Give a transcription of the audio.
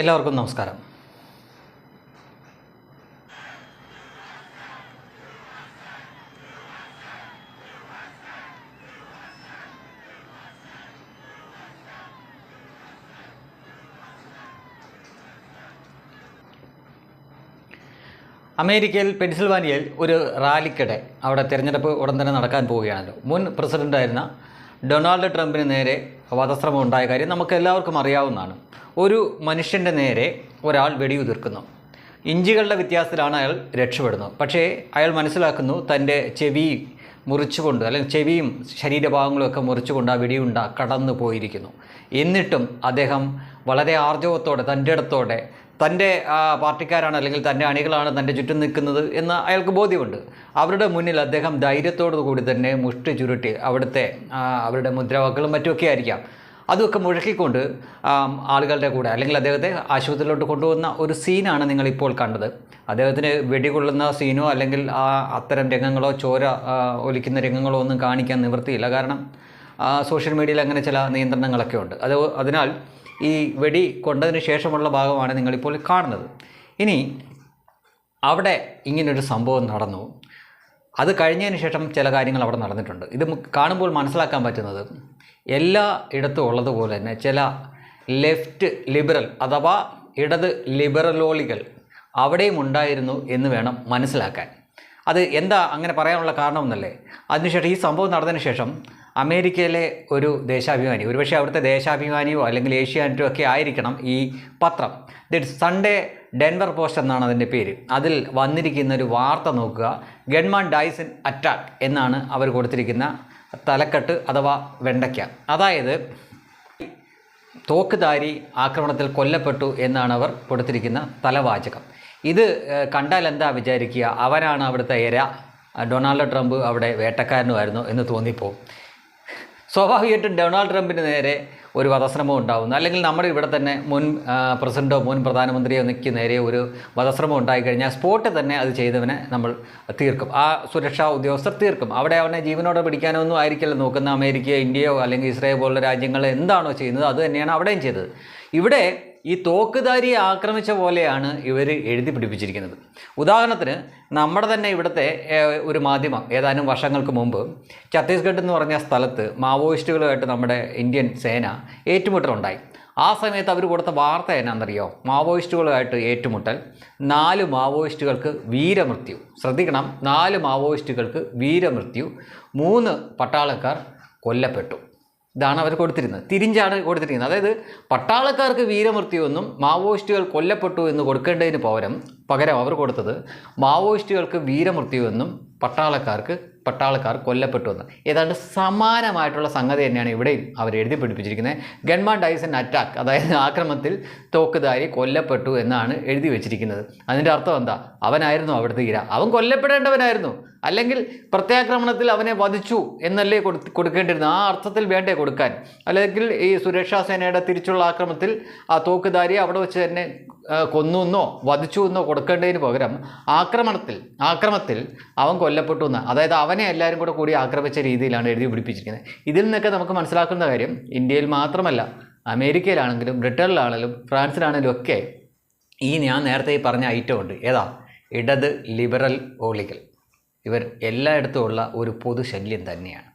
എല്ലാവർക്കും നമസ്കാരം. അമേരിക്കയിൽ പെൻസിൽവാനിയയിൽ ഒരു റാലിക്കിടെ അവിടെ തിരഞ്ഞെടുപ്പ് ഉടൻ തന്നെ നടക്കാൻ പോവുകയാണല്ലോ. മുൻ പ്രസിഡന്റായിരുന്ന ഡൊണാൾഡ് ട്രംപിന് നേരെ വധശ്രമം ഉണ്ടായ കാര്യം നമുക്ക് എല്ലാവർക്കും അറിയാവുന്നതാണ്. ഒരു മനുഷ്യന്റെ നേരെ ഒരാൾ വെടിയുതിർക്കുന്നു. ഇഞ്ചികളുടെ വ്യത്യാസത്തിലാണ് അയാൾ രക്ഷപ്പെടുന്നത്. പക്ഷേ അയാൾ മനസ്സിലാക്കുന്നു തന്റെ ചെവി മുറിച്ചുകൊണ്ട് അല്ലെങ്കിൽ ചെവിയും ശരീരഭാഗങ്ങളും ഒക്കെ മുറിച്ചുകൊണ്ട് ആ വെടിയുണ്ട കടന്നു പോയിരിക്കുന്നു. എന്നിട്ടും അദ്ദേഹം വളരെ ആർജവത്തോടെ തന്റെ ഇടത്തോടെ തന്റെ പാർട്ടിക്കാരാണ് അല്ലെങ്കിൽ തന്റെ അണികളാണ് തന്റെ ചുറ്റും നിൽക്കുന്നത് എന്ന് അയാൾക്ക് ബോധ്യമുണ്ട്. അവരുടെ മുന്നിൽ അദ്ദേഹം ധൈര്യത്തോടു കൂടി തന്നെ മുഷ്ടി ചുരുട്ടി അവിടുത്തെ അവരുടെ മുദ്രാവാക്കുകളും മറ്റുമൊക്കെ ആയിരിക്കാം. അതൊക്കെ മുഴക്കിക്കൊണ്ട് ആളുകളുടെ കൂടെ അല്ലെങ്കിൽ അദ്ദേഹത്തെ ആശുപത്രിയിലോട്ട് കൊണ്ടുവന്ന ഒരു സീനാണ് നിങ്ങളിപ്പോൾ കണ്ടത്. അദ്ദേഹത്തിന് വെടികൊള്ളുന്ന സീനോ അല്ലെങ്കിൽ ആ അത്തരം രംഗങ്ങളോ ചോര ഒലിക്കുന്ന രംഗങ്ങളോ ഒന്നും കാണിക്കാൻ നിവൃത്തിയില്ല. കാരണം സോഷ്യൽ മീഡിയയിൽ അങ്ങനെ ചില നിയന്ത്രണങ്ങളൊക്കെ ഉണ്ട്. അത് അതിനാൽ ഈ വെടി കൊണ്ടതിന് ശേഷമുള്ള ഭാഗമാണ് നിങ്ങളിപ്പോൾ കാണുന്നത്. ഇനി അവിടെ ഇങ്ങനൊരു സംഭവം നടന്നു. അത് കഴിഞ്ഞതിന് ശേഷം ചില കാര്യങ്ങൾ അവിടെ നടന്നിട്ടുണ്ട്. ഇത് കാണുമ്പോൾ മനസ്സിലാക്കാൻ പറ്റുന്നത് എല്ലാ ഇടത്തും ഉള്ളതുപോലെ തന്നെ ചില ലെഫ്റ്റ് ലിബറൽ അഥവാ ഇടത് ലിബറലോളികൾ അവിടെയും ഉണ്ടായിരുന്നു എന്ന് വേണം മനസ്സിലാക്കാൻ. അത് എന്താ അങ്ങനെ പറയാനുള്ള കാരണമെന്നല്ലേ? അതിനുശേഷം ഈ സംഭവം നടന്നതിന് ശേഷം അമേരിക്കയിലെ ഒരു ദേശാഭിമാനി ഒരുപക്ഷെ അവിടുത്തെ ദേശാഭിമാനിയോ അല്ലെങ്കിൽ ഏഷ്യാനെറ്റോ ഒക്കെ ആയിരിക്കണം ഈ പത്രം. ദിറ്റ് സൺഡേ ഡെൻവർ പോസ്റ്റ് എന്നാണ് അതിന്റെ പേര്. അതിൽ വന്നിരിക്കുന്ന ഒരു വാർത്ത നോക്കുക. ഗൺമാൻ ഡൈസൻ അറ്റാക്ക് എന്നാണ് അവർ കൊടുത്തിരിക്കുന്ന തലക്കെട്ട് അഥവാ വെണ്ടയ്ക്ക. അതായത് തോക്കുധാരി ആക്രമണത്തിൽ കൊല്ലപ്പെട്ടു എന്നാണ് അവർ കൊടുത്തിരിക്കുന്ന തലവാചകം. ഇത് കണ്ടാൽ എന്താ വിചാരിക്കുക? അവനാണ് അവിടുത്തെ ഇര ഡൊണാൾഡ് ട്രംപ് അവിടെ വേട്ടക്കാരനുമായിരുന്നു എന്ന് തോന്നിപ്പോവും. സ്വാഭാവികമായിട്ടും ഡൊണാൾഡ് ട്രംപിന് നേരെ ഒരു വധശ്രമം ഉണ്ടാകുന്നു അല്ലെങ്കിൽ നമ്മുടെ ഇവിടെ തന്നെ മുൻ പ്രസിഡന്റോ മുൻ പ്രധാനമന്ത്രിയോ നിൽക്ക് നേരെ ഒരു വധശ്രമം ഉണ്ടായിക്കഴിഞ്ഞാൽ സ്പോട്ട് തന്നെ അത് ചെയ്തവനെ നമ്മൾ തീർക്കും. ആ സുരക്ഷാ ഉദ്യോഗസ്ഥർ തീർക്കും. അവിടെ അവനെ ജീവനോടെ പിടിക്കാനൊന്നും ആയിരിക്കില്ല. നോക്കുന്ന അമേരിക്കയോ ഇന്ത്യയോ അല്ലെങ്കിൽ ഇസ്രായേൽ പോലുള്ള രാജ്യങ്ങൾ എന്താണോ ചെയ്യുന്നത് അത് തന്നെയാണ് അവിടെയും ചെയ്തത്. ഇവിടെ ഈ തോക്കുധാരിയെ ആക്രമിച്ച പോലെയാണ് ഇവർ എഴുതി പിടിപ്പിച്ചിരിക്കുന്നത്. ഉദാഹരണത്തിന് നമ്മുടെ തന്നെ ഇവിടുത്തെ ഒരു മാധ്യമം ഏതാനും വർഷങ്ങൾക്ക് മുമ്പ് ഛത്തീസ്ഗഡ് എന്ന് പറഞ്ഞ സ്ഥലത്ത് മാവോയിസ്റ്റുകളുമായിട്ട് നമ്മുടെ ഇന്ത്യൻ സേന ഏറ്റുമുട്ടലുണ്ടായി. ആ സമയത്ത് അവർ കൊടുത്ത വാർത്ത എന്നാണെന്നറിയോ? മാവോയിസ്റ്റുകളുമായിട്ട് ഏറ്റുമുട്ടൽ നാല് മാവോയിസ്റ്റുകൾക്ക് വീരമൃത്യു. ശ്രദ്ധിക്കണം നാല് മാവോയിസ്റ്റുകൾക്ക് വീരമൃത്യു. മൂന്ന് പട്ടാളക്കാർ കൊല്ലപ്പെട്ടു. ഇതാണ് അവർ കൊടുത്തിരുന്നത്. തിരിഞ്ചാണ് കൊടുത്തിരിക്കുന്നത്. അതായത് പട്ടാളക്കാർക്ക് വീരമൃത്യുവെന്നും മാവോയിസ്റ്റുകൾ കൊല്ലപ്പെട്ടു എന്ന് കൊടുക്കേണ്ടതിന് പകരം പകരം അവർ കൊടുത്തത് മാവോയിസ്റ്റുകൾക്ക് വീരമൃത്യുവെന്നും പട്ടാളക്കാർക്ക് പട്ടാളക്കാർ കൊല്ലപ്പെട്ടു എന്ന്. ഏതാണ്ട് സമാനമായിട്ടുള്ള സംഗതി തന്നെയാണ് ഇവിടെയും അവർ എഴുതി പിടിപ്പിച്ചിരിക്കുന്നത് ഗൺമാൻ ഡൈസൺ അറ്റാക്ക് അതായത് ആക്രമണത്തിൽ തോക്കുധാരി കൊല്ലപ്പെട്ടു എന്നാണ് എഴുതി വെച്ചിരിക്കുന്നത്. അതിന്റെ അർത്ഥം എന്താ? അവനായിരുന്നു അവിടുത്തെ ഇര അവൻ കൊല്ലപ്പെടേണ്ടവനായിരുന്നു. അല്ലെങ്കിൽ പ്രത്യാക്രമണത്തിൽ അവനെ വധിച്ചു എന്നല്ലേ കൊടു കൊടുക്കേണ്ടിരുന്നത് ആ അർത്ഥത്തിൽ വേണ്ടേ കൊടുക്കാൻ. അല്ലെങ്കിൽ ഈ സുരക്ഷാ സേനയുടെ തിരിച്ചുള്ള ആക്രമണത്തിൽ ആ തോക്കുധാരിയെ അവിടെ വെച്ച് തന്നെ ആ, കൊന്നു എന്നോ വധിച്ചു എന്നോ കൊടുക്കേണ്ടതിന് പകരം ആക്രമണത്തിൽ ആക്രമത്തിൽ അവൻ കൊല്ലപ്പെട്ടു എന്ന്. അതായത് അവനെ എല്ലാവരും കൂടെ കൂടി ആക്രമിച്ച രീതിയിലാണ് എഴുതി പിടിപ്പിച്ചിരിക്കുന്നത്. ഇതിൽ നിന്നൊക്കെ നമുക്ക് മനസ്സിലാക്കുന്ന കാര്യം ഇന്ത്യയിൽ മാത്രമല്ല അമേരിക്കയിലാണെങ്കിലും ബ്രിട്ടനിലാണെങ്കിലും ഫ്രാൻസിലാണെങ്കിലും ഒക്കെ ഈ ഞാൻ നേരത്തെ ഈ പറഞ്ഞ ഐറ്റം ഉണ്ട്. ഏതാ? ഇടത് ലിബറൽ ഓളികൾ ഇവർ എല്ലായിടത്തും ഉള്ള ഒരു പൊതുശല്യം തന്നെയാണ്.